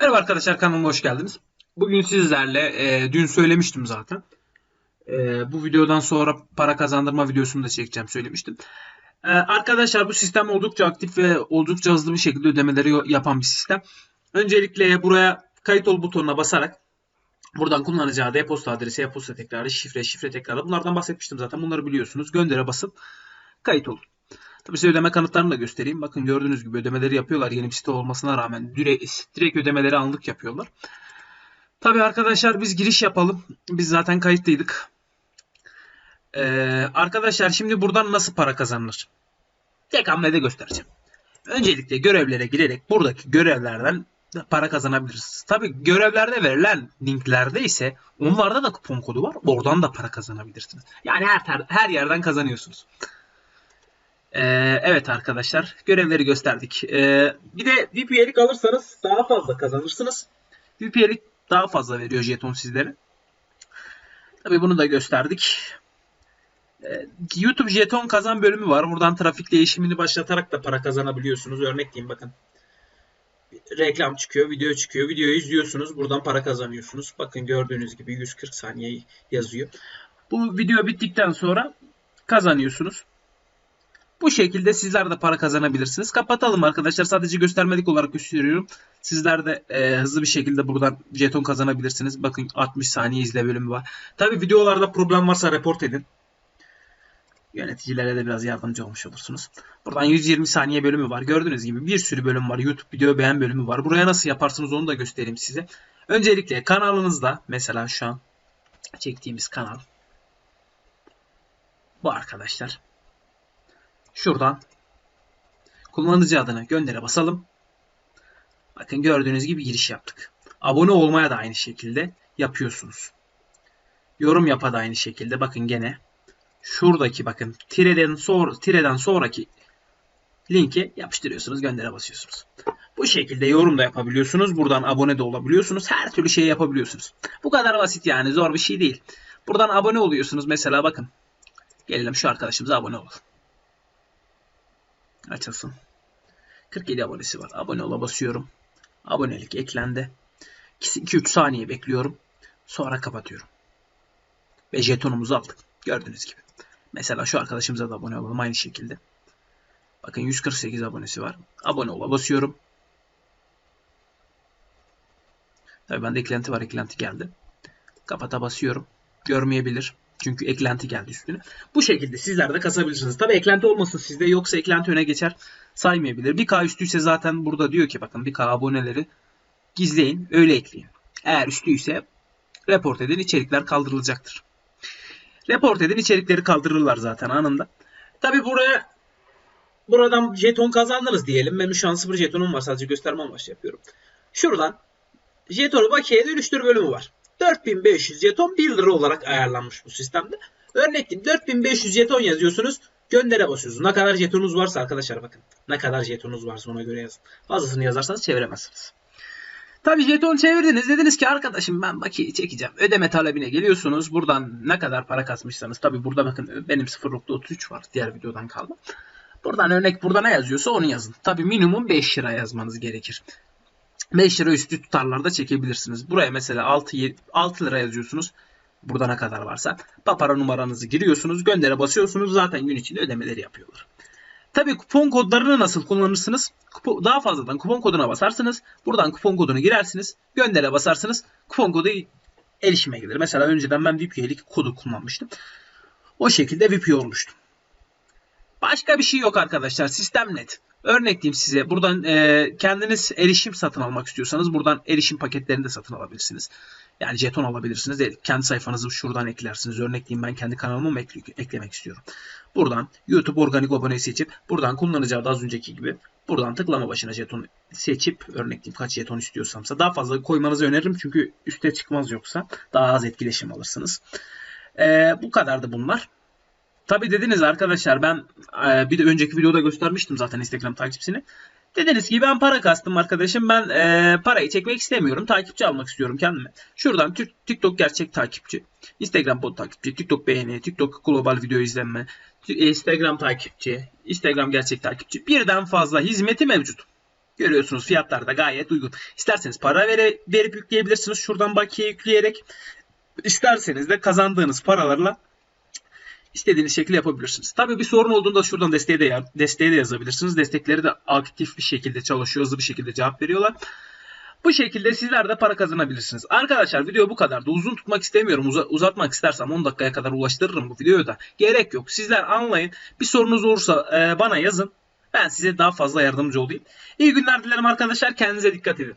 Merhaba arkadaşlar kanalıma hoş geldiniz. Bugün sizlerle e, dün söylemiştim zaten. E, bu videodan sonra para kazandırma videosunu da çekeceğim söylemiştim. E, arkadaşlar bu sistem oldukça aktif ve oldukça hızlı bir şekilde ödemeleri yapan bir sistem. Öncelikle buraya kayıt ol butonuna basarak buradan kullanıcı adı, e-posta adresi, e-posta tekrarı, şifre, şifre tekrarı bunlardan bahsetmiştim zaten. Bunları biliyorsunuz. Göndere basıp kayıt olun. Tabii size ödeme kanıtlarını da göstereyim. Bakın gördüğünüz gibi ödemeleri yapıyorlar. Yeni bir site olmasına rağmen direkt, direkt ödemeleri anlık yapıyorlar. Tabii arkadaşlar biz giriş yapalım. Biz zaten kayıtlıydık. Ee, arkadaşlar şimdi buradan nasıl para kazanılır? Tek hamlede göstereceğim. Öncelikle görevlere girerek buradaki görevlerden para kazanabilirsiniz. Tabii görevlerde verilen linklerde ise onlarda da kupon kodu var. Oradan da para kazanabilirsiniz. Yani her her yerden kazanıyorsunuz. Ee, evet arkadaşlar görevleri gösterdik. Ee, bir de VIP üyelik alırsanız daha fazla kazanırsınız. VIP üyelik daha fazla veriyor jeton sizlere. Tabii bunu da gösterdik. Ee, YouTube jeton kazan bölümü var. Buradan trafik değişimini başlatarak da para kazanabiliyorsunuz. Örnek diyeyim bakın. Reklam çıkıyor, video çıkıyor. Videoyu izliyorsunuz. Buradan para kazanıyorsunuz. Bakın gördüğünüz gibi 140 saniye yazıyor. Bu video bittikten sonra kazanıyorsunuz. Bu şekilde sizler de para kazanabilirsiniz. Kapatalım arkadaşlar. Sadece göstermelik olarak gösteriyorum. Sizler de e, hızlı bir şekilde buradan jeton kazanabilirsiniz. Bakın 60 saniye izle bölümü var. Tabi videolarda problem varsa report edin. Yöneticilere de biraz yardımcı olmuş olursunuz. Buradan 120 saniye bölümü var. Gördüğünüz gibi bir sürü bölüm var. YouTube video beğen bölümü var. Buraya nasıl yaparsınız onu da göstereyim size. Öncelikle kanalınızda mesela şu an çektiğimiz kanal bu arkadaşlar. Şuradan kullanıcı adını göndere basalım. Bakın gördüğünüz gibi giriş yaptık. Abone olmaya da aynı şekilde yapıyorsunuz. Yorum yapa da aynı şekilde. Bakın gene şuradaki bakın tireden, sonra, tireden sonraki linki yapıştırıyorsunuz. Göndere basıyorsunuz. Bu şekilde yorum da yapabiliyorsunuz. Buradan abone de olabiliyorsunuz. Her türlü şey yapabiliyorsunuz. Bu kadar basit yani. Zor bir şey değil. Buradan abone oluyorsunuz. Mesela bakın. Gelelim şu arkadaşımıza abone olalım. Açılsın. 47 abonesi var. Abone ola basıyorum. Abonelik eklendi. 2-3 saniye bekliyorum. Sonra kapatıyorum. Ve jetonumuzu aldık. Gördüğünüz gibi. Mesela şu arkadaşımıza da abone olalım aynı şekilde. Bakın 148 abonesi var. Abone ola basıyorum. Tabii bende eklenti var. Eklenti geldi. Kapata basıyorum. Görmeyebilir. Çünkü eklenti geldi üstüne. Bu şekilde sizler de kasabilirsiniz. Tabi eklenti olmasın sizde yoksa eklenti öne geçer saymayabilir. 1K üstüyse zaten burada diyor ki bakın 1K aboneleri gizleyin öyle ekleyin. Eğer üstüyse report edin içerikler kaldırılacaktır. Report edin içerikleri kaldırırlar zaten anında. Tabi buraya buradan jeton kazandınız diyelim. Benim şu an 0 jetonum var sadece gösterme amaçlı yapıyorum. Şuradan jetonu bakiye dönüştür bölümü var. 4500 jeton 1 lira olarak ayarlanmış bu sistemde. Diyeyim 4500 jeton yazıyorsunuz. Göndere basıyorsunuz. Ne kadar jetonunuz varsa arkadaşlar bakın. Ne kadar jetonunuz varsa ona göre yazın. Fazlasını yazarsanız çeviremezsiniz. Tabi jeton çevirdiniz. Dediniz ki arkadaşım ben bakiyeyi çekeceğim. Ödeme talebine geliyorsunuz. Buradan ne kadar para kasmışsanız. Tabi burada bakın benim 0.33 var. Diğer videodan kaldı. Buradan örnek burada ne yazıyorsa onu yazın. Tabi minimum 5 lira yazmanız gerekir. 5 lira üstü tutarlarda çekebilirsiniz. Buraya mesela 6, 6 lira yazıyorsunuz. Burada ne kadar varsa. Papara numaranızı giriyorsunuz. Göndere basıyorsunuz. Zaten gün içinde ödemeleri yapıyorlar. Tabii kupon kodlarını nasıl kullanırsınız? Daha fazladan kupon koduna basarsınız. Buradan kupon kodunu girersiniz. Göndere basarsınız. Kupon kodu erişime gelir. Mesela önceden ben VIP üyelik kodu kullanmıştım. O şekilde VIP olmuştum. Başka bir şey yok arkadaşlar. Sistem net. Örnek diyeyim size. Buradan e, kendiniz erişim satın almak istiyorsanız buradan erişim paketlerini de satın alabilirsiniz. Yani jeton alabilirsiniz. Kendi sayfanızı şuradan eklersiniz. Örnek diyeyim ben kendi kanalımı mı ekle eklemek istiyorum. Buradan YouTube organik aboneyi seçip buradan kullanıcı adı az önceki gibi buradan tıklama başına jeton seçip örnek diyeyim kaç jeton istiyorsamsa daha fazla koymanızı öneririm. Çünkü üste çıkmaz yoksa daha az etkileşim alırsınız. Ee, bu kadardı bunlar. Tabi dediniz arkadaşlar ben e, bir de önceki videoda göstermiştim zaten Instagram takipçisini. Dediniz ki ben para kastım arkadaşım. Ben e, parayı çekmek istemiyorum. Takipçi almak istiyorum kendime. Şuradan TikTok gerçek takipçi. Instagram bot takipçi. TikTok beğeni. TikTok global video izlenme. Instagram takipçi. Instagram gerçek takipçi. Birden fazla hizmeti mevcut. Görüyorsunuz fiyatlar da gayet uygun. İsterseniz para vere, verip yükleyebilirsiniz. Şuradan bakiye yükleyerek. İsterseniz de kazandığınız paralarla istediğiniz şekilde yapabilirsiniz. Tabii bir sorun olduğunda şuradan desteğe de, desteğe de yazabilirsiniz. Destekleri de aktif bir şekilde çalışıyor. Hızlı bir şekilde cevap veriyorlar. Bu şekilde sizler de para kazanabilirsiniz. Arkadaşlar video bu kadar da uzun tutmak istemiyorum. Uza- uzatmak istersem 10 dakikaya kadar ulaştırırım bu videoyu da. Gerek yok. Sizler anlayın. Bir sorunuz olursa e, bana yazın. Ben size daha fazla yardımcı olayım. İyi günler dilerim arkadaşlar. Kendinize dikkat edin.